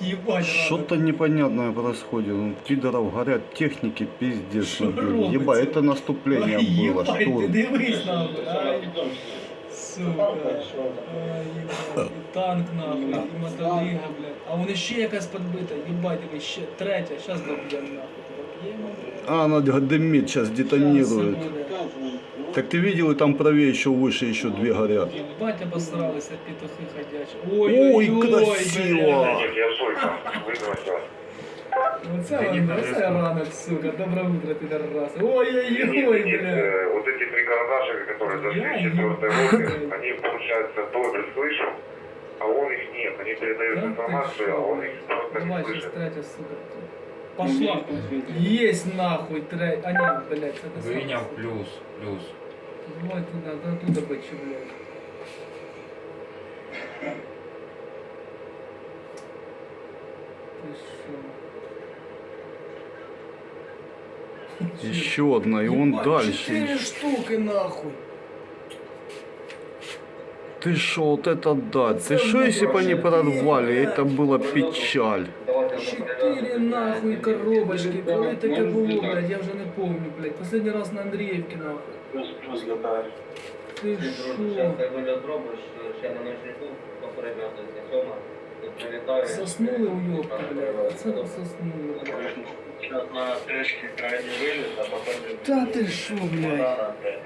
Ебать, Что-то непонятное происходит. Ну, пидоров горят техники, пиздец. Что набили. робится? Ебать, это наступление было, Ебать, штурм. ти дивись нахуй. Ай, сука. Ай, ебать. І танк нахуй, і мотолига, блядь. А вони ще якась подбита. Єбать, диви, ще третя. Щас доб'ємо нахуй. Доб'ємо, блядь. А, она дымит, сейчас Щас детонирует. це буде. Так ты видел, и там правее еще выше еще две горят. Ебать обосралися петухи ходячі. Ой, Ой, красиво. блядь. Я Сойка, вызвать вас. Оце він, оце ранок, сука. Доброе утро, підарраси. Ой-ой-ой, Нет, блядь. э, вот эти три карандашика, которые зашли Я в четвертой ебать. роте, они, получается, тоже слышат, а он их нет. Они передают Да ты информацию, а он их просто не Давай, сейчас слышит. третья, сука. Пошла. Есть нахуй третья. А нет, блядь, это самое, Вийняв сука. плюс, плюс. Давай туда, да туда шо? Еще одна, и он Ебать, дальше. Четыре штуки нахуй. Ты шо, вот это да. Ты шо, если бы они пиздец. это было печаль. Чотири нахуй коробочки. Коли таке було, блядь, я вже не помню, блядь. Последний раз на Андріївці нахуй. Ти Зараз шо? я вигляд робиш, ще на ночнику попередньо до сьома. Тут прилітає. Соснули уйобки, блядь. Це соснули, блядь. Зараз на трішки крайній виліт, а потім... Та ти? Банана, блядь.